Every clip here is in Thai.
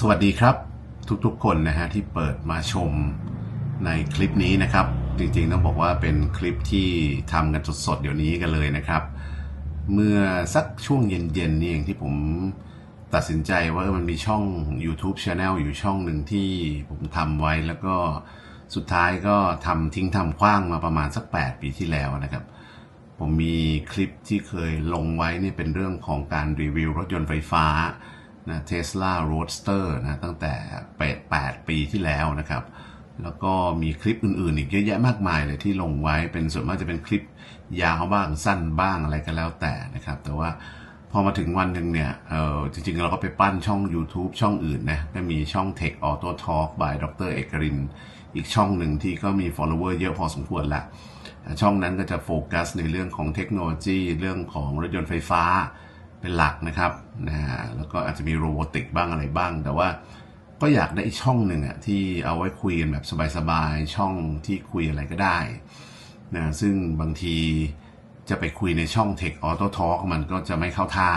สวัสดีครับทุกๆคนนะฮะที่เปิดมาชมในคลิปนี้นะครับ จริงๆต้องบอกว่าเป็นคลิปที่ทำกันสดๆเดี๋ยวนี้กันเลยนะครับ เมื่อสักช่วงเย็นๆนี่เองที่ผมตัดสินใจว่ามันมีช่อง YouTube Channel อยู่ช่องหนึ่งที่ผมทำไว้แล้วก็สุดท้ายก็ทำทิ้งทำคว้างมาประมาณสัก 8 ปีที่แล้วนะครับ ผมมีคลิปที่เคยลงไว้นี่เป็นเรื่องของการรีวิวรถยนต์ไฟฟ้า นะเทสลาโรดสเตอร์นะตั้งแต่8 8ปีที่แล้วนะครับ แล้วก็มีคลิปอื่นๆ อีกเยอะแยะมากมายเลยที่ลงไว้เป็นส่วนมากจะเป็นคลิปยาวบ้างสั้นบ้างอะไรก็แล้วแต่นะครับ แต่ว่าพอมาถึงวันหนึ่งเนี่ยเออจริงๆ เราก็ไปปั้นช่อง YouTube ช่องอื่นนะก็มีช่อง Tech Auto Talk by ดรเอกริน อีกช่องหนึ่งที่ก็มี follower เยอะพอสมควรละช่องนั้นก็จะโฟกัสในเรื่องของเทคโนโลยี เรื่องของรถยนต์ไฟฟ้า เป็นหลักนะครับนะแล้วก็อาจจะมีโรบอติกบ้างอะไรบ้าง แต่ว่าก็อยากได้อีกช่องหนึ่งอะที่เอาไว้คุยกันแบบสบายๆ ช่องที่คุยอะไรก็ได้นะซึ่งบางทีจะไปคุยในช่อง Tech Auto Talk มันก็จะไม่เข้าท่า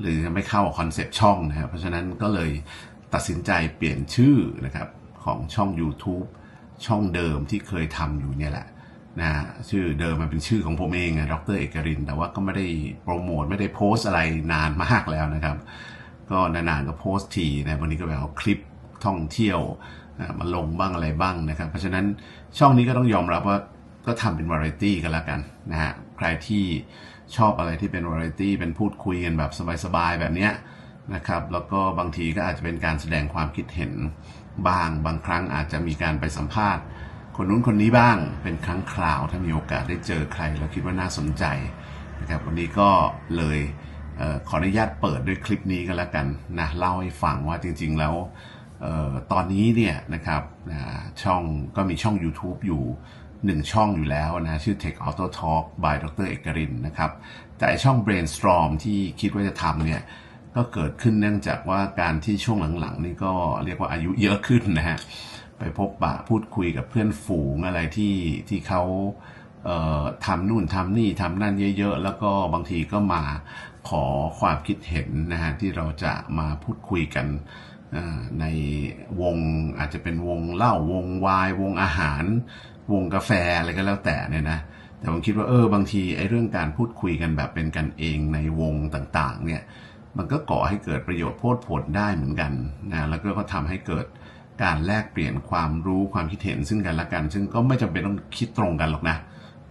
หรือจะไม่เข้าคอนเซปต์ช่องนะครับเพราะฉะนั้นก็เลยตัดสินใจเปลี่ยนชื่อนะครับของช่อง YouTube ช่องเดิมที่เคยทำอยู่เนี่ยแหละ นะชื่อเดิมมันเป็นชื่อของผมเองอะดรเอกริน แต่ว่าก็ไม่ได้โปรโมทไม่ได้โพสต์อะไรนานมากแล้วนะครับ ก็นานๆก็โพสต์ทีนะวันนี้ก็แบบเอาคลิปท่องเที่ยวนะมาลงบ้างอะไรบ้างนะครับ เพราะฉะนั้นช่องนี้ก็ต้องยอมรับว่าก็ทำเป็นวาไรตี้กันแล้วกันนะฮะใครที่ชอบอะไรที่เป็นวาไรตี้เป็นพูดคุยกันแบบสบายๆแบบเนี้ยนะครับแล้วก็บางทีก็อาจจะเป็นการแสดงความคิดเห็นบ้าง บางครั้งอาจจะมีการไปสัมภาษณ์ คนนู้นคนนี้บ้างเป็นครั้งคราวถ้ามีโอกาสได้เจอใครแล้วคิดว่าน่าสนใจนะครับวันนี้ก็เลยเออขออนุญาตเปิดด้วยคลิปนี้กันแล้วกันนะเล่าให้ฟังว่าจริง ๆ แล้วออตอนนี้เนี่ยนะครับช่องก็มีช่อง YouTube อยู่หนึ่งช่องอยู่แล้วนะชื่อ Tech Auto Talk by ดรเอกรินนะครับแต่ช่อง Brainstorm ที่คิดว่าจะทำเนี่ยก็เกิดขึ้นเนื่องจากว่าการที่ช่วงหลังๆ นี่ก็เรียกว่าอายุเยอะขึ้นนะฮะ ไปพบปะพูดคุยกับเพื่อนฝูงอะไรที่ที่เขาเทำนู่นทำนี่ทำนั่นเยอะๆ แล้วก็บางทีก็มาขอความคิดเห็นนะฮะที่เราจะมาพูดคุยกันในวงอาจจะเป็นวงเหล้าวงวายวงอาหาร วงกาแฟอะไรก็แล้วแต่เนี่ยนะแต่ผมคิดว่าเออบางทีไอ้เรื่องการพูดคุยกันแบบเป็นกันเองในวงต่างๆเนี่ยมันก็ก่อให้เกิดประโยชน์โพดผลได้เหมือนกันนะแล้วก็ทำให้เกิด การแลกเปลี่ยนความรู้ความคิดเห็นซึ่งกันและกัน ซึ่งก็ไม่จำเป็นต้องคิดตรงกันหรอกนะ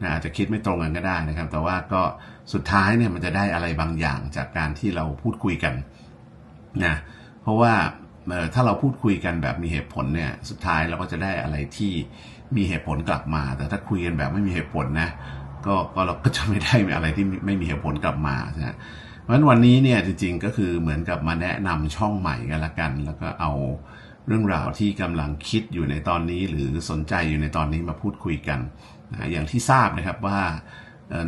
นะอาจจะคิดไม่ตรงกันก็ได้นะครับ แต่ว่าก็สุดท้ายเนี่ยมันจะได้อะไรบางอย่างจากการที่เราพูดคุยกันนะเพราะว่าถ้าเราพูดคุยกันแบบมีเหตุผลเนี่ยสุดท้ายเราก็จะได้อะไรที่มีเหตุผลกลับมา แต่ถ้าคุยกันแบบไม่มีเหตุผลนะก็ก็เราก็จะไม่ได้อะไรที่ไม่มีเหตุผลกลับมานะเพราะฉะนั้นวันนี้เนี่ยจริงๆก็คือเหมือนกับมาแนะนำช่องใหม่กันละกัน แล้วก็เอา เรื่องราวที่กำลังคิดอยู่ในตอนนี้ หรือสนใจอยู่ในตอนนี้มาพูดคุยกันนะอย่างที่ทราบนะครับว่า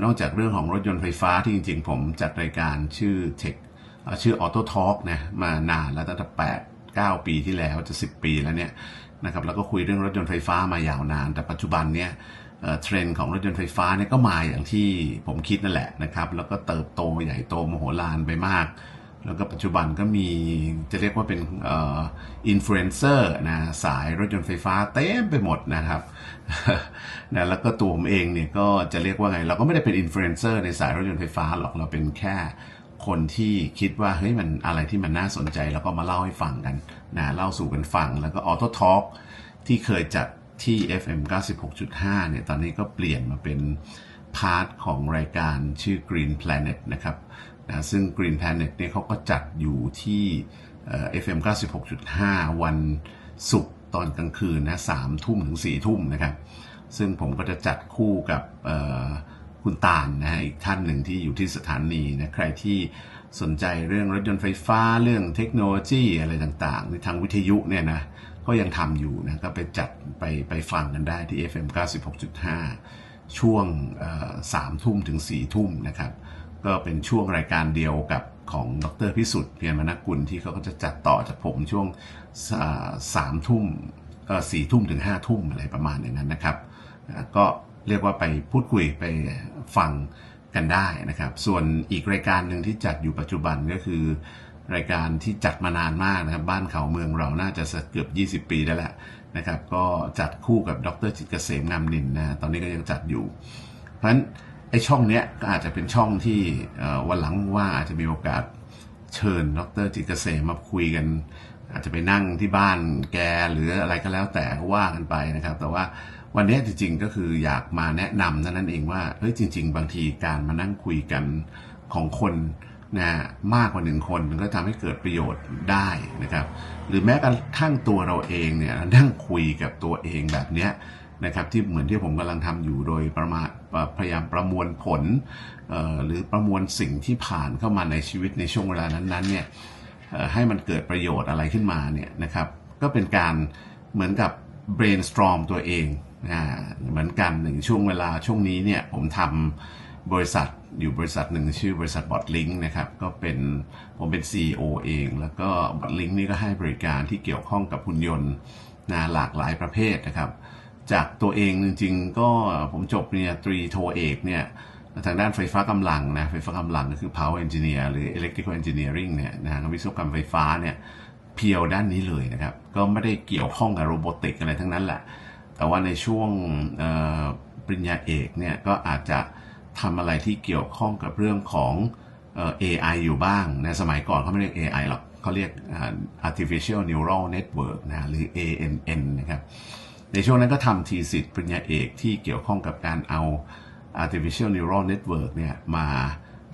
นอกจากเรื่องของรถยนต์ไฟฟ้าที่จริงๆ ผมจัดรายการชื่อ Tech เอ่อชื่อ Auto Talk นะมานานแล้วตั้งแต่8 9 ปีที่แล้วจะ 10 ปีแล้วเนี่ยนะครับแล้วก็คุยเรื่องรถยนต์ไฟฟ้ามายาวนาน แต่ปัจจุบันเนี่ยเอ่อเทรนด์ของรถยนต์ไฟฟ้าเนี่ยก็มาอย่างที่ผมคิดนั่นแหละนะครับ แล้วก็เติบโตใหญ่โตมโหฬารไปมาก แล้วก็ปัจจุบันก็มีจะเรียกว่าเป็นอินฟลูเอนเซอร์นะสายรถยนต์ไฟฟ้าเต็มไปหมดนะครับนะแล้วก็ตัวผมเองเนี่ยก็จะเรียกว่าไง เราก็ไม่ได้เป็นอินฟลูเอนเซอร์ในสายรถยนต์ไฟฟ้าหรอกเราเป็นแค่คนที่คิดว่าเฮ้ยมันอะไรที่มันน่าสนใจ แล้วก็มาเล่าให้ฟังกันนะเล่าสู่กันฟัง แล้วก็ออโต้ทอล์กที่เคยจัดที่ FM 96.5 เนี่ยตอนนี้ก็เปลี่ยนมาเป็นพาร์ทของรายการชื่อ Green Planet นะครับ นะซึ่ง Green Planet เนี่ยเขาก็จัดอยู่ที่เอ่อ FM 96.5 วันศุกร์ตอนกลางคืนนะสามทุ่มถึงสี่ทุ่มนะครับ ซึ่งผมก็จะจัดคู่กับคุณตาลนะฮะอีกท่านหนึ่งที่อยู่ที่สถานีนะใครที่สนใจเรื่องรถยนต์ไฟฟ้าเรื่องเทคโนโลยีอะไรต่างๆในทางวิทยุเนี่ยนะก็ยังทำอยู่นะก็ไปจัดไปไปฟังกันได้ที่ FM 96.5 ช่วงสามทุ่มถึงสี่ทุ่มนะครับ ก็เป็นช่วงรายการเดียวกับของดรพิสุทธิ์เพียรมนกุลที่เขาก็จะจัดต่อจากผมช่วงสามทุ่มสี่ทุ่มถึงห้าทุ่มอะไรประมาณอย่างนั้นนะครับ ก็เรียกว่าไปพูดคุยไปฟังกันได้นะครับ ส่วนอีกรายการหนึ่งที่จัดอยู่ปัจจุบันก็คือ รายการที่จัดมานานมากนะครับ บ้านเขาเมืองเราน่าจะเกือบ 20 ปีได้แล้วนะครับ ก็จัดคู่กับดรจิตเกษมงามนินนะตอนนี้ก็ยังจัดอยู่ เพราะฉะนั้น ไอช่องเนี้ยก็อาจจะเป็นช่องที่วันหลังว่าอาจจะมีโอกาสเชิญดรจิตเกษมมาคุยกัน อาจจะไปนั่งที่บ้านแกหรืออะไรก็แล้วแต่ก็ว่ากันไปนะครับ แต่ว่าวันนี้จริงๆก็คืออยากมาแนะนำนั่นเองว่าเฮ้ยจริง ๆ บางทีการมานั่งคุยกันของคนนะมากกว่าหนึ่งคนมันก็ทำให้เกิดประโยชน์ได้นะครับ หรือแม้กระทั่งตัวเราเองเนี่ยนั่งคุยกับตัวเองแบบเนี้ย นะครับที่เหมือนที่ผมกำลังทำอยู่โดยประมาพยายามประมวลผล หรือประมวลสิ่งที่ผ่านเข้ามาในชีวิตในช่วงเวลานั้นๆเนี่ยให้มันเกิดประโยชน์อะไรขึ้นมาเนี่ยนะครับก็เป็นการเหมือนกับ brainstorm ตัวเองเหมือนกันหนึ่งช่วงเวลาช่วงนี้เนี่ยผมทำบริษัทอยู่บริษัทหนึ่งชื่อบริษัทบอทลิงนะครับก็เป็นผมเป็น CEO เอง แล้วก็บอทลิงนี่ก็ให้บริการที่เกี่ยวข้องกับหุ่นยนต์นะหลากหลายประเภทนะครับ จากตัวเองจริงๆ ก็ผมจบเนี่ยตรีโทเอกเนี่ยทางด้านไฟฟ้ากำลังนะไฟฟ้ากำลังก็คือ power engineer หรือ electrical engineering เนี่ยนะวิศวกรรมไฟฟ้าเนี่ยเพียวด้านนี้เลยนะครับ ก็ไม่ได้เกี่ยวข้องกับโรบอติกอะไรทั้งนั้นแหละ แต่ว่าในช่วงปริญญาเอกเนี่ยก็อาจจะทำอะไรที่เกี่ยวข้องกับเรื่องของ AI อยู่บ้างในสมัยก่อนเขาไม่เรียก AI หรอกเขาเรียก artificial neural network นะหรือ ANN นะครับ ในช่วงนั้นก็ทำทีสิทธิ์ปริญญาเอกที่เกี่ยวข้องกับการเอา artificial neural network เนี่ยมา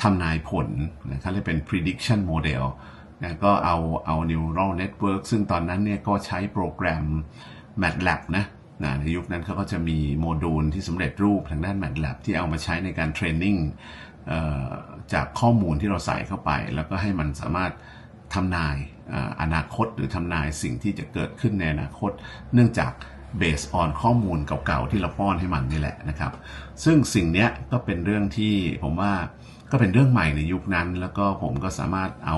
ทำนายผลนะเขาเรียกเป็น prediction model นะก็เอาเอา neural network ซึ่งตอนนั้นเนี่ยก็ใช้โปรแกรม MATLAB นะนะในยุคนั้นเขาก็จะมีโมดูลที่สำเร็จรูปทางด้าน MATLAB ที่เอามาใช้ในการเทรนนิ่งจากข้อมูลที่เราใส่เข้าไป แล้วก็ให้มันสามารถทำนายอนาคตหรือทำนายสิ่งที่จะเกิดขึ้นในอนาคต เนื่องจาก เบสออนข้อมูลเก่าๆ ที่เราป้อนให้มันนี่แหละนะครับ ซึ่งสิ่งนี้ก็เป็นเรื่องที่ผมว่าก็เป็นเรื่องใหม่ในยุคนั้น แล้วก็ผมก็สามารถเอา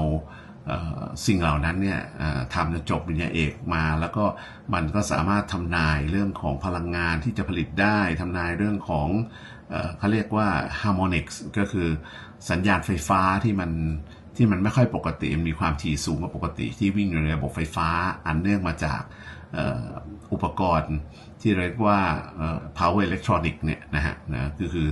สิ่งเหล่านั้นเนี่ยทำจนจบปริญญาเอกมา แล้วก็มันก็สามารถทำนายเรื่องของพลังงานที่จะผลิตได้ทำนายเรื่องของเขาเรียกว่า harmonics ก็คือสัญญาณไฟฟ้าที่มันที่มันไม่ค่อยปกติมีความถี่สูงกว่าปกติที่วิ่งอยู่ในระบบไฟฟ้าอันเนื่องมาจาก อุปกรณ์ที่เรียกว่า power electronic เนี่ยนะฮะนะคือคือ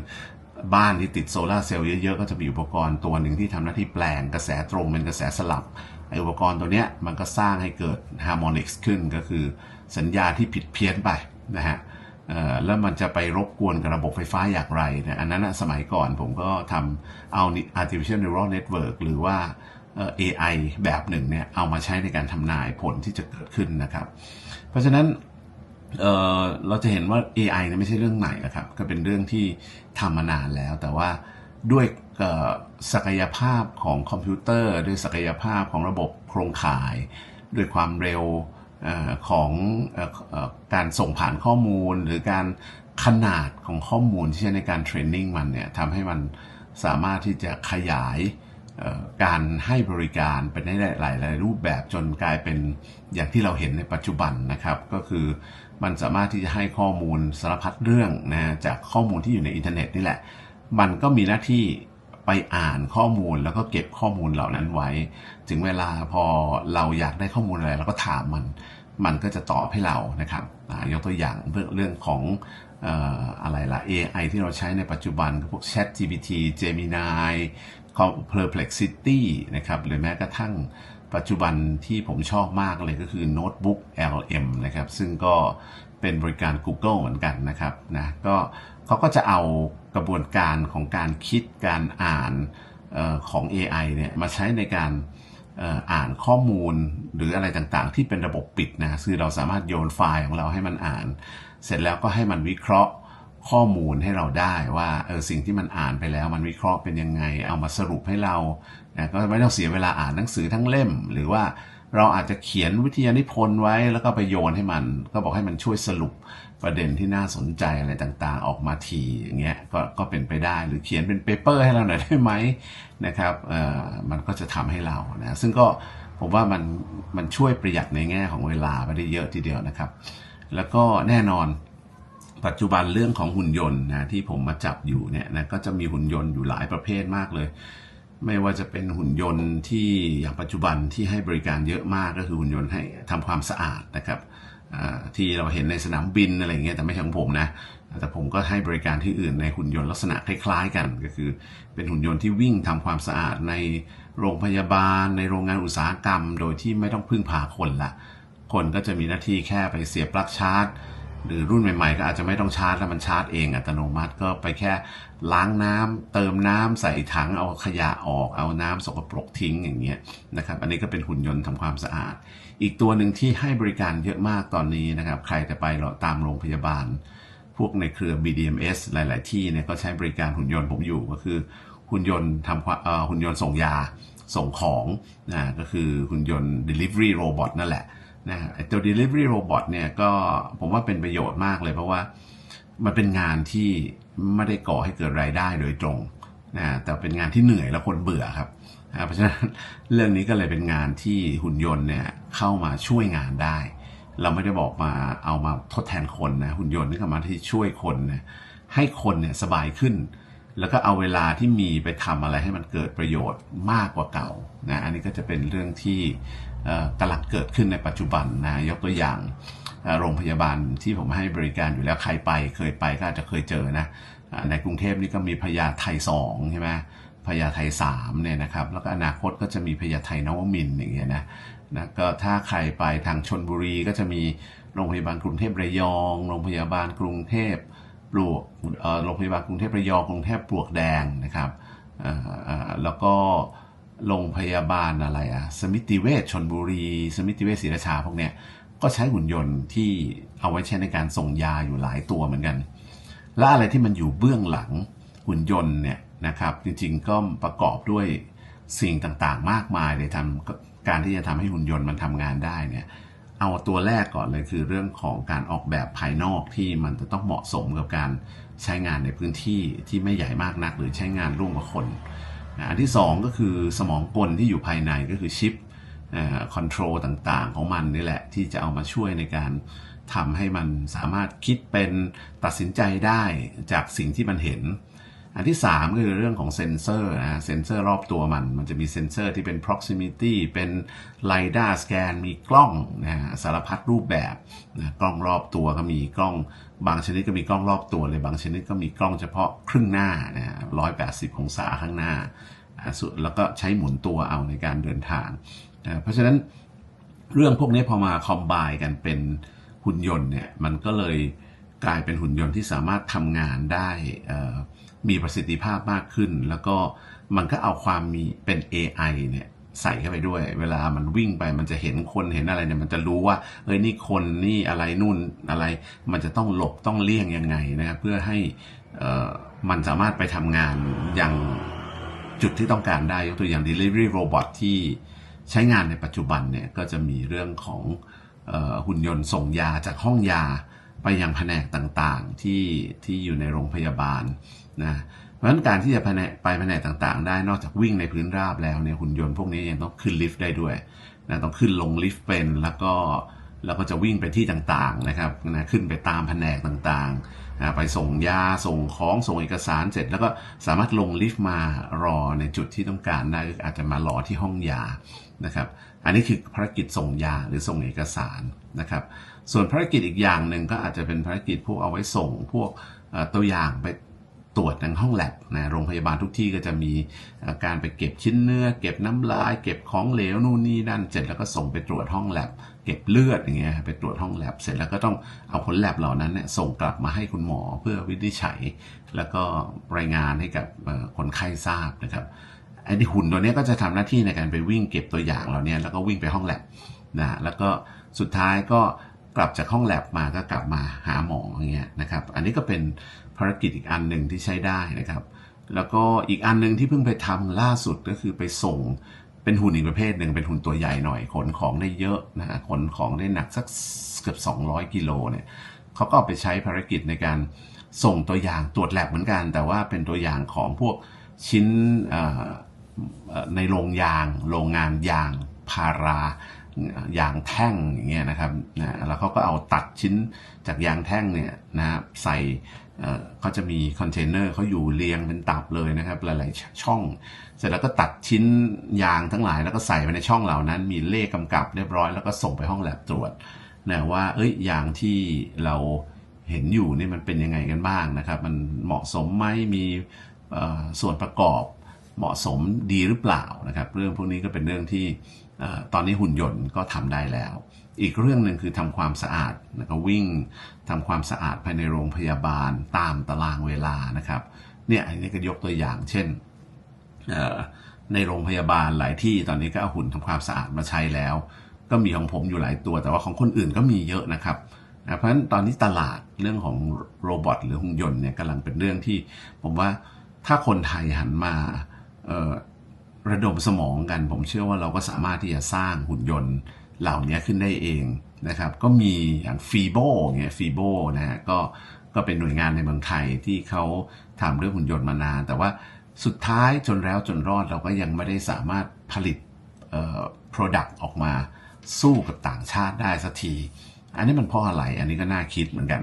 บ้านที่ติดโซลาเซลล์เยอะๆ ก็จะมีอุปกรณ์ตัวหนึ่งที่ทำหน้าที่แปลงกระแสตรงเป็นกระแสสลับไออุปกรณ์ตัวเนี้ยมันก็สร้างให้เกิดฮาร์โมนิกส์ขึ้นก็คือสัญญาที่ผิดเพี้ยนไปนะฮะแล้วมันจะไปรบกวนกับระบบไฟฟ้าอย่างไรเนี่ยอันนั้นสมัยก่อนผมก็ทำเอา artificial neural network หรือว่า AI แบบหนึ่งเนี่ยเอามาใช้ในการทำนายผลที่จะเกิดขึ้นนะครับ เพราะฉะนั้น เเราจะเห็นว่า AI เนี่ยไม่ใช่เรื่องใหม่นะครับ ก็เป็นเรื่องที่ทำมานานแล้ว แต่ว่าด้วยศักยภาพของคอมพิวเตอร์ ด้วยศักยภาพของระบบโครงข่าย ด้วยความเร็วของการส่งผ่านข้อมูล หรือการขนาดของข้อมูลที่ใช้ในการเทรนนิ่งมันเนี่ยทำให้มันสามารถที่จะขยาย การให้บริการเป็นได้หลายหลายรูปแบบจนกลายเป็นอย่างที่เราเห็นในปัจจุบันนะครับ ก็คือมันสามารถที่จะให้ข้อมูลสารพัดเรื่องนะจากข้อมูลที่อยู่ในอินเทอร์เน็ตนี่แหละ มันก็มีหน้าที่ไปอ่านข้อมูลแล้วก็เก็บข้อมูลเหล่านั้นไว้ ถึงเวลาพอเราอยากได้ข้อมูลอะไรเราก็ถามมัน มันก็จะตอบให้เรานะครับยกตัวอย่างเรื่องของอะไรล่ะ AI ที่เราใช้ในปัจจุบันพวก Chat GPT Gemini Perplexity นะครับหรือแม้กระทั่งปัจจุบันที่ผมชอบมากเลยก็คือ Notebook LM นะครับ ซึ่งก็เป็นบริการ Google เหมือนกันนะครับนะก็เขาก็จะเอากระบวนการของการคิดการอ่านออของ AI เนี่ยมาใช้ในการอ่านข้อมูลหรืออะไรต่างๆ ที่เป็นระบบปิดนะคือเราสามารถโยนไฟล์ของเราให้มันอ่าน เสร็จแล้วก็ให้มันวิเคราะห์ ข้อมูลให้เราได้ว่าเออสิ่งที่มันอ่านไปแล้ว มันวิเคราะห์เป็นยังไง เอามาสรุปให้เรานะก็ไม่ต้องเสียเวลาอ่านหนังสือทั้งเล่ม หรือว่าเราอาจจะเขียนวิทยานิพนธ์ไว้แล้วก็ไปโยนให้มัน ก็บอกให้มันช่วยสรุปประเด็นที่น่าสนใจอะไรต่างๆ ออกมาทีอย่างเงี้ยก็ก็เป็นไปได้หรือเขียนเป็นเปเปอร์ให้เราหน่อยได้ไหมนะครับเอ่อมันก็จะทำให้เรานะซึ่งก็ผมว่ามันมันช่วยประหยัดในแง่ของเวลาไปได้เยอะทีเดียวนะครับ แล้วก็แน่นอน ปัจจุบันเรื่องของหุ่นยนต์นะที่ผมมาจับอยู่เนี่ยนะก็จะมีหุ่นยนต์อยู่หลายประเภทมากเลย ไม่ว่าจะเป็นหุ่นยนต์ที่อย่างปัจจุบันที่ให้บริการเยอะมากก็คือหุ่นยนต์ให้ทำความสะอาดนะครับที่เราเห็นในสนามบินอะไรเงี้ยแต่ไม่ใช่ของผมนะแต่ผมก็ให้บริการที่อื่นในหุ่นยนต์ลักษณะคล้ายๆกัน ก็คือ เป็นหุ่นยนต์ที่วิ่งทำความสะอาดในโรงพยาบาล ในโรงงานอุตสาหกรรม โดยที่ไม่ต้องพึ่งพาคนละคนก็จะมีหน้าที่แค่ไปเสียบปลั๊กชาร์จ หรือรุ่นใหม่ๆ ก็อาจจะไม่ต้องชาร์จแล้วมันชาร์จเองอัตโนมัติก็ไปแค่ล้างน้ำเติมน้ำใส่ถังเอาขยะออกเอาน้ำสกปรกทิ้งอย่างเงี้ยนะครับอันนี้ก็เป็นหุ่นยนต์ทำความสะอาด อีกตัวหนึ่งที่ให้บริการเยอะมากตอนนี้นะครับใครจะไปเราตามโรงพยาบาล พวกในเครือ BDMS หลาย ๆ ที่เนี่ยก็ใช้บริการหุ่นยนต์ผมอยู่ก็คือหุ่นยนต์ทำความหุ่นยนต์ส่งยาส่งของนะก็คือหุ่นยนต์ delivery robot นั่นแหละ นะไอ้ตัว delivery robot เนี่ยก็ผมว่าเป็นประโยชน์มากเลยเพราะว่ามันเป็นงานที่ไม่ได้ก่อให้เกิดรายได้โดยตรงนะแต่เป็นงานที่เหนื่อยแล้วคนเบื่อครับนะเพราะฉะนั้นเรื่องนี้ก็เลยเป็นงานที่หุ่นยนต์เนี่ยเข้ามาช่วยงานได้ เราไม่ได้บอกมาเอามาทดแทนคนนะหุ่นยนต์นี่ก็มาที่ช่วยคนนะให้คนเนี่ยสบายขึ้น แล้วก็เอาเวลาที่มีไปทำอะไรให้มันเกิดประโยชน์มากกว่าเก่านะอันนี้ก็จะเป็นเรื่องที่กำลังเกิดขึ้นในปัจจุบันนะยกตัวอย่างโรงพยาบาลที่ผมให้บริการอยู่แล้วใครไปเคยไปก็อาจจะเคยเจอนะในกรุงเทพนี่ก็มีพญาไทสองใช่ไหมพญาไทสามเนี่ยนะครับแล้วก็อนาคตก็จะมีพญาไทนวมินอย่างเงี้ยนะนะก็ถ้าใครไปทางชนบุรีก็จะมีโรงพยาบาลกรุงเทพระยอง โรงพยาบาลกรุงเทพ ปลวกโรงพยาบาลกรุงเทพระยองกรุงเทพปลวกแดงนะครับแล้วก็โรงพยาบาลอะไรอะสมิติเวชชนบุรี สมิติเวชศรีราชาพวกเนี้ยก็ใช้หุ่นยนต์ที่เอาไว้ใช้ในการส่งยาอยู่หลายตัวเหมือนกัน และอะไรที่มันอยู่เบื้องหลังหุ่นยนต์เนี่ยนะครับ จริงๆก็ประกอบด้วยสิ่งต่างๆ มากมายเลยทำการที่จะทำให้หุ่นยนต์มันทำงานได้เนี่ย เอาตัวแรกก่อนเลยคือเรื่องของการออกแบบภายนอกที่มันจะต้องเหมาะสมกับการใช้งานในพื้นที่ที่ไม่ใหญ่มากนัก หรือใช้งานร่วมกับคน อันที่สองก็คือสมองกลที่อยู่ภายในก็คือชิปคอนโทรลต่างๆ ของมันนี่แหละ ที่จะเอามาช่วยในการทำให้มันสามารถคิดเป็นตัดสินใจได้จากสิ่งที่มันเห็น อันที่ 3 ก็คือเรื่องของเซนเซอร์นะเซนเซอร์รอบตัวมัน มันจะมีเซนเซอร์ที่เป็น proximity เป็น lidar scan มีกล้องนะฮะสารพัดรูปแบบนะกล้องรอบตัวก็มีกล้อง บางชนิดก็มีกล้องรอบตัวเลยบางชนิดก็มีกล้องเฉพาะครึ่งหน้านะร้อยแปดสิบองศาข้างหน้าสุดแล้วก็ใช้หมุนตัวเอาในการเดินทางนะเพราะฉะนั้นเรื่องพวกนี้พอมาคอมไบกันเป็นหุ่นยนต์เนี่ยมันก็เลยกลายเป็นหุ่นยนต์ที่สามารถทำงานได้อ่อ มีประสิทธิภาพมากขึ้น แล้วก็มันก็เอาความมีเป็น AI เนี่ยใส่เข้าไปด้วย เวลามันวิ่งไปมันจะเห็นคนเห็นอะไรเนี่ยมันจะรู้ว่าเอ้ยนี่คนนี่อะไรนู่นอะไร มันจะต้องหลบต้องเลี่ยงยังไงนะครับเพื่อให้มันสามารถไปทำงานอย่างจุดที่ต้องการได้ยกตัวอย่าง delivery robot ที่ใช้งานในปัจจุบันเนี่ยก็จะมีเรื่องของออหุ่นยนต์ส่งยาจากห้องยาไปยังแผนกต่างๆที่ที่อยู่ในโรงพยาบาล นะเพราะฉะนั้นการที่จะไปแผนกต่างๆ ได้นอกจากวิ่งในพื้นราบแล้วเนี่ยหุ่นยนต์พวกนี้ยังต้องขึ้นลิฟต์ได้ด้วยนะต้องขึ้นลงลิฟต์เป็นแล้วก็แล้วก็จะวิ่งไปที่ต่างๆนะครับนะขึ้นไปตามแผนกต่างๆ ไปส่งยาส่งของส่งเอกสารเสร็จ แล้วก็สามารถลงลิฟต์มารอในจุดที่ต้องการได้อาจจะมารอที่ห้องยานะครับ อันนี้คือภารกิจส่งยาหรือส่งเอกสารนะครับ ส่วนภารกิจอีกอย่างหนึ่งก็อาจจะเป็นภารกิจพวกเอาไว้ส่งพวกตัวอย่างไป ตรวจในห้องแลบนะโรงพยาบาลทุกที่ก็จะมีการไปเก็บชิ้นเนื้อ เก็บน้ำลาย เก็บของเหลวนู่นนี่นั่นเสร็จแล้วก็ส่งไปตรวจห้องแลบเก็บเลือดอย่างเงี้ยไปตรวจห้องแลบเสร็จแล้วก็ต้องเอาผลแลบเหล่านั้นเนี่ยส่งกลับมาให้คุณหมอเพื่อวินิจฉัย แล้วก็รายงานให้กับคนไข้ทราบนะครับไอ้ที่หุ่นตัวเนี้ยก็จะทำหน้าที่ในการไปวิ่งเก็บตัวอย่างเหล่านี้แล้วก็วิ่งไปห้องแลบนะแล้วก็สุดท้ายก็กลับจากห้องแลบมาก็กลับมาหาหมออย่างเงี้ยนะครับ อันนี้ก็เป็น ภารกิจอีกอันหนึ่งที่ใช้ได้นะครับ แล้วก็อีกอันหนึ่งที่เพิ่งไปทำล่าสุดก็คือไปส่งเป็นหุ่นอีกประเภทหนึ่งเป็นหุ่นตัวใหญ่หน่อยขนของได้เยอะนะฮะขนของได้หนักสักเกือบ 200กิโลเนี่ยเขาก็ไปใช้ภารกิจในการส่งตัวอย่างตรวจแลบเหมือนกัน แต่ว่าเป็นตัวอย่างของพวกชิ้นในโรงยาง โรงงานยางพารายางแท่งอย่างเงี้ยนะครับนะแล้วเขาก็เอาตัดชิ้นจากยางแท่งเนี่ยนะใส่ เขาจะมีคอนเทนเนอร์เขาอยู่เรียงเป็นตับเลยนะครับ หลายๆช่อง เสร็จแล้วก็ตัดชิ้นยางทั้งหลายแล้วก็ใส่ไปในช่องเหล่านั้น มีเลขกำกับเรียบร้อยแล้วก็ส่งไปห้องแลบตรวจนะว่า เอ้ยยางที่เราเห็นอยู่นี่มันเป็นยังไงกันบ้างนะครับ มันเหมาะสมไหมมีส่วนประกอบเหมาะสมดีหรือเปล่านะครับ เรื่องพวกนี้ก็เป็นเรื่องที่ ตอนนี้หุ่นยนต์ก็ทำได้แล้ว อีกเรื่องหนึ่งคือทำความสะอาดนะครับวิ่งทำความสะอาดภายในโรงพยาบาลตามตารางเวลานะครับเนี่ยอันนี้ก็ยกตัวอย่างเช่นในโรงพยาบาลหลายที่ตอนนี้ก็เอาหุ่นทำความสะอาดมาใช้แล้ว ก็มีของผมอยู่หลายตัว แต่ว่าของคนอื่นก็มีเยอะนะครับเพราะฉะนั้นตอนนี้ตลาดเรื่องของโรบอทหรือหุ่นยนต์เนี่ยกำลังเป็นเรื่องที่ผมว่าถ้าคนไทยหันมา ระดมสมองกัน ผมเชื่อว่าเราก็สามารถที่จะสร้างหุ่นยนต์เหล่านี้ขึ้นได้เองนะครับ ก็มีอย่างฟีโบเนี่ยฟีโบนะฮะก็ก็เป็นหน่วยงานในเมืองไทยที่เขาทำเรื่องหุ่นยนต์มานาน แต่ว่าสุดท้ายจนแล้วจนรอดเราก็ยังไม่ได้สามารถผลิตเอ่อ product ออกมาสู้กับต่างชาติได้สักที อันนี้มันเพราะอะไร อันนี้ก็น่าคิดเหมือนกัน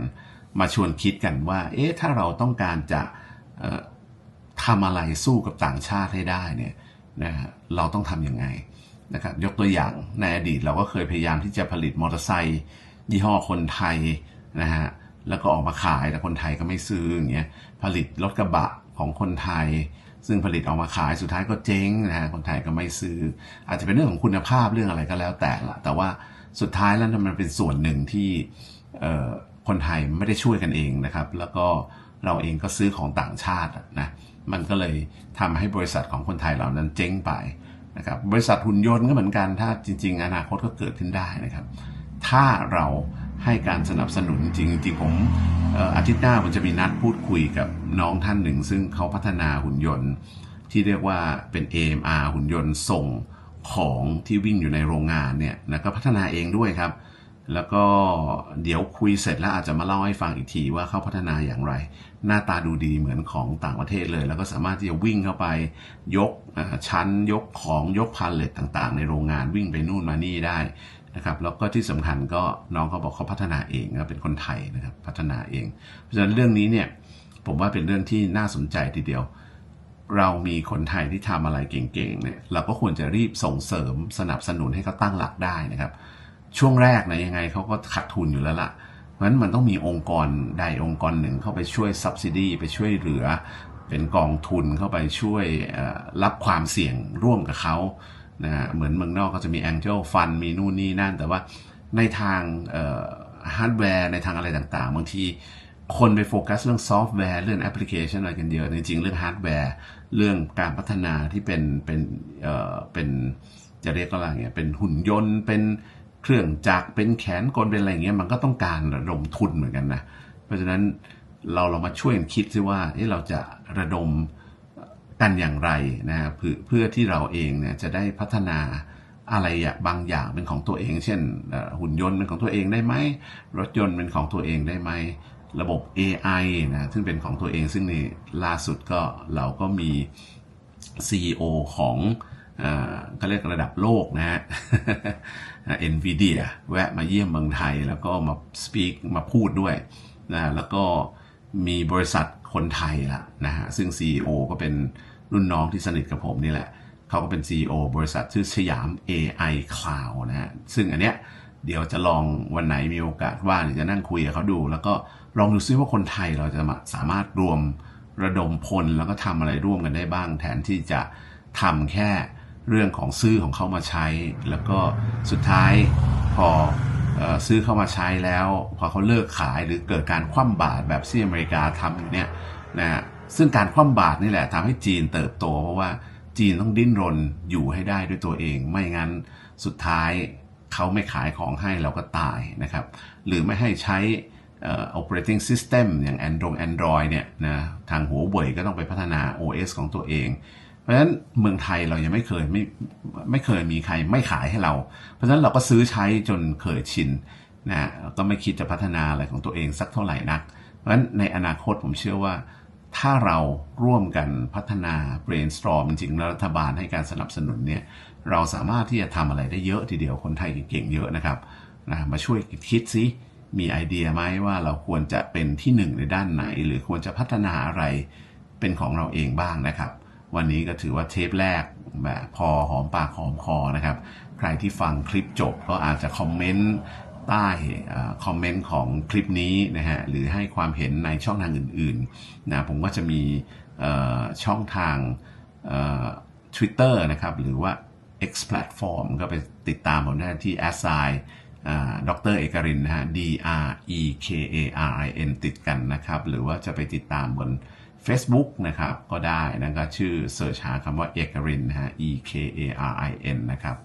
มาชวนคิดกันว่า เอ๊ะ ถ้าเราต้องการจะทำอะไรสู้กับต่างชาติให้ได้เนี่ย นะเราต้องทำยังไงนะครับยกตัวอย่างในอดีตเราก็เคยพยายามที่จะผลิตมอเตอร์ไซค์ยี่ห้อคนไทยนะฮะแล้วก็ออกมาขายแต่คนไทยก็ไม่ซื้ออย่างเงี้ยผลิตรถกระบะของคนไทย ซึ่งผลิตออกมาขายสุดท้ายก็เจ๊งนะฮะคนไทยก็ไม่ซื้อ อาจจะเป็นเรื่องของคุณภาพเรื่องอะไรก็แล้วแต่ละแต่ว่าสุดท้ายแล้วมันเป็นส่วนหนึ่งที่คนไทยไม่ได้ช่วยกันเองนะครับ แล้วก็เราเองก็ซื้อของต่างชาตินะ มันก็เลยทำให้บริษัทของคนไทยเหล่านั้นเจ๊งไปนะครับบริษัทหุ่นยนต์ก็เหมือนกันถ้าจริง ๆ อนาคตก็เกิดขึ้นได้นะครับ ถ้าเราให้การสนับสนุนจริงจริงผมอาทิตย์หน้าผมจะมีนัดพูดคุยกับน้องท่านหนึ่ง ซึ่งเขาพัฒนาหุ่นยนต์ ที่เรียกว่าเป็น AMR หุ่นยนต์ส่งของที่วิ่งอยู่ในโรงงานเนี่ยนะก็พัฒนาเองด้วยครับ แล้วก็เดี๋ยวคุยเสร็จแล้วอาจจะมาเล่าให้ฟังอีกทีว่าเขาพัฒนาอย่างไร หน้าตาดูดีเหมือนของต่างประเทศเลย แล้วก็สามารถที่จะวิ่งเข้าไปยกชั้นยกของยกพาเลตต่างๆ ในโรงงานวิ่งไปนู่นมานี่ได้นะครับแล้วก็ที่สำคัญก็น้องเขาบอกเขาพัฒนาเองนะเป็นคนไทยนะครับพัฒนาเอง เพราะฉะนั้นเรื่องนี้เนี่ยผมว่าเป็นเรื่องที่น่าสนใจทีเดียว เรามีคนไทยที่ทำอะไรเก่งๆเนี่ยเราก็ควรจะรีบส่งเสริมสนับสนุนให้เขาตั้งหลักได้นะครับ ช่วงแรกนะยังไงเขาก็ขาดทุนอยู่แล้วละ่ะ เพราะฉะนั้นมันต้องมีองค์กรใดองค์กรหนึ่งเข้าไปช่วย subsidy ไปช่วยเหลือ เป็นกองทุนเข้าไปช่วยรับความเสี่ยงร่วมกับเขานะเหมือนเมืองนอกก็จะมี Angel Fund มีนู่นนี่นั่น แต่ว่าในทางฮาร์ดแวร์ในทางอะไรต่างๆ บางทีคนไปโฟกัสเรื่องซอฟต์แวร์เรื่องแอปพลิเคชันอะไรกันเยอะจริงๆเรื่องฮาร์ดแวร์เรื่องการพัฒนาที่เป็นเป็นเอ่อเป็นจะเรียกว่าอะไรเงี้ยเป็นหุ่นยนต์เป็น เครื่องจักรเป็นแขนกลเป็นอะไรเงี้ยมันก็ต้องการระดมทุนเหมือนกันนะเพราะฉะนั้นเราเรามาช่วยคิดซิว่าเราจะระดมกันอย่างไรนะเพื่อเพื่อที่เราเองเนี่ยจะได้พัฒนาอะไรบางอย่างเป็นของตัวเอง เช่น หุ่นยนต์เป็นของตัวเองได้ไหมรถยนต์เป็นของตัวเองได้ไหมระบบ AI นะซึ่งเป็นของตัวเองซึ่งในล่าสุดก็เราก็มี CEO ของ ก็เรียกระดับโลกนะฮะ NVIDIA แวะมาเยี่ยมเมืองไทย แล้วก็มาสปีกมาพูดด้วยนะแล้วก็มีบริษัทคนไทยละนะฮะซึ่ง CEO ก็เป็นรุ่นน้องที่สนิทกับผมนี่แหละเขาก็เป็น CEO บริษัทชื่อสยาม AI Cloud นะฮะซึ่งอันเนี้ยเดี๋ยวจะลองวันไหนมีโอกาสว่างจะนั่งคุยกับเขาดู แล้วก็ลองดูซิว่าคนไทยเราจะสามารถรวมระดมพลแล้วก็ทำอะไรร่วมกันได้บ้าง แทนที่จะทำแค่ เรื่องของซื้อของเขามาใช้ แล้วก็สุดท้ายพอซื้อเข้ามาใช้แล้ว พอเขาเลิกขายหรือเกิดการคว่ำบาตรแบบที่อเมริกาทำอยู่เนี่ยนะซึ่งการคว่ำบาตรนี่แหละทำให้จีนเติบโต เพราะว่าจีนต้องดิ้นรนอยู่ให้ได้ด้วยตัวเอง ไม่งั้นสุดท้ายเขาไม่ขายของให้เราก็ตายนะครับ หรือไม่ให้ใช้ operating system อย่าง Android Android เนี่ยนะทางหัวเว่ยก็ต้องไปพัฒนา OS ของตัวเอง เพราะฉะนั้นเมืองไทยเรายังไม่เคยไม่ไม่เคยมีใครไม่ขายให้เรา เพราะฉะนั้นเราก็ซื้อใช้จนเคยชินนะก็ไม่คิดจะพัฒนาอะไรของตัวเองสักเท่าไหร่นัก เพราะฉะนั้นในอนาคตผมเชื่อว่า ถ้าเราร่วมกันพัฒนา brainstorm จริงๆแล้วรัฐบาลให้การสนับสนุนเนี่ยเราสามารถที่จะทำอะไรได้เยอะทีเดียวคนไทยเก่งๆเยอะนะครับนะมาช่วยคิดซิมีไอเดียไหมว่าเราควรจะเป็นที่หนึ่งในด้านไหน หรือควรจะพัฒนาอะไรเป็นของเราเองบ้างนะครับ วันนี้ก็ถือว่าเทปแรกแบบพอหอมปากหอมคอนะครับ ใครที่ฟังคลิปจบก็อาจจะคอมเมนต์ใต้คอมเมนต์ของคลิปนี้นะฮะหรือให้ความเห็นในช่องทางอื่นๆนะผมก็จะมีช่องทางเอ่อ Twitter นะครับ หรือว่า X Platform ก็ไปติดตามผมได้ที่ a s i ดรเอกรินนะฮะ D R E K A R I N ติดกันนะครับ หรือว่าจะไปติดตามบน Facebook นะครับก็ได้นะก็ชื่อเสิร์ชหาคำว่าเอกรินนะฮะ E K A R I N นะครับ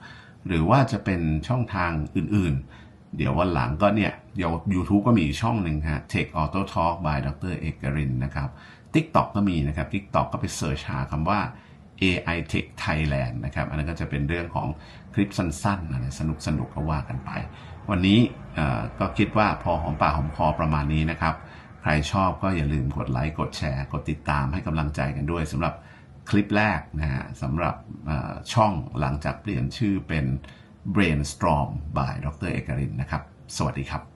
หรือว่าจะเป็นช่องทางอื่นๆ เดี๋ยววันหลังก็เนี่ยเดี๋ยว YouTube ก็มีช่องหนึ่งฮะ Tech Auto Talk by ดรเอกรินนะครับ TikTok ก็มีนะครับ TikTok ก็ไปเสิร์ชหาคำว่า AI Tech Thailand นะครับ อันนั้นก็จะเป็นเรื่องของคลิปสั้นๆอะไรสนุกสนุกก็ว่ากันไป วันนี้ก็คิดว่าพอหอมปากหอมคอประมาณนี้นะครับ ใครชอบก็อย่าลืมกดไลค์กดแชร์ กดติดตามให้กำลังใจกันด้วยสำหรับคลิปแรกนะฮะสำหรับช่องหลังจากเปลี่ยนชื่อเป็น Brainstorm by ดรเอกรินนะครับ สวัสดีครับ